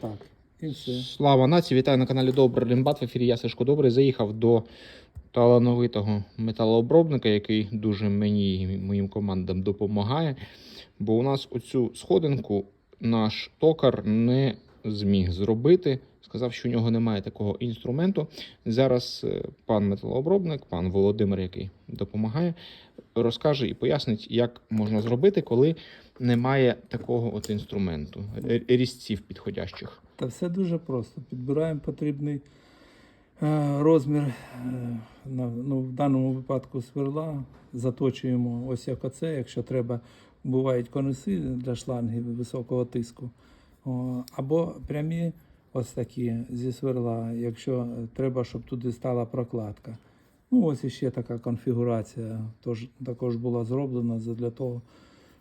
Так. І все. Слава нації, вітаю на каналі Добрий Лімбат. В ефірі я Сашко Добрий. Заїхав до талановитого металообробника, який дуже мені і моїм командам допомагає. Бо у нас оцю сходинку наш токар не зміг зробити. Сказав, що у нього немає такого інструменту. Зараз е, пан металообробник, пан Володимир, який допомагає, розкаже і пояснить, як можна зробити, коли немає такого от інструменту, різців підходящих. Та все дуже просто. Підбираємо потрібний е, розмір, е, ну, в даному випадку сверла, заточуємо ось як оце, якщо треба, бувають конуси для шлангів високого тиску. Або прямі ось такі зі сверла, якщо треба, щоб туди стала прокладка. Ну, ось іще така конфігурація тож, також була зроблена для того,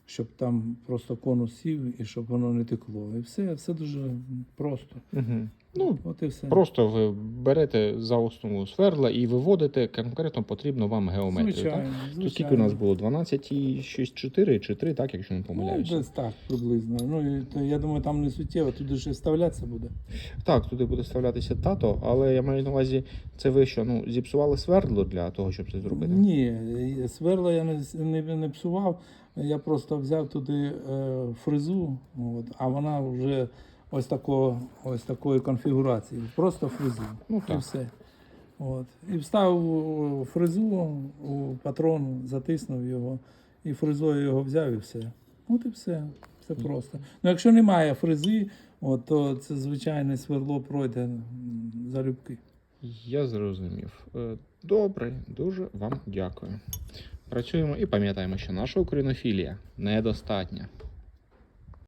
щоб там просто конус сів і щоб воно не текло. І все, все дуже просто. Угу. Ну, От і все. Просто ви берете за основу сверла і виводите конкретно потрібну вам геометрію. звичайно, Так? звичайно. Тут скільки у нас було? 12 і 6, 4 чи 3, так, якщо не Ну, десь так приблизно. Ну, і, то, я думаю, там не суттєво, туди ще вставлятися буде. Так, туди буде вставлятися тато, але я маю на увазі, це ви що, ну, зіпсували свердло для того, щоб це зробити? Ні, сверла я не, не, не псував, я просто взяв туди е, фрезу, от, а вона вже ось, такого, ось такої конфігурації. Просто фрезу. Ну, І все. От. І вставив фрезу у патрон, затиснув його, і фрезою його взяв і все. От і все. Все просто. Ну, якщо немає фрези, от, то це звичайне сверло пройде залюбки. Я зрозумів. Е, Добре, дуже вам дякую. Працюємо і пам'ятаємо, що наша українофілія недостатня.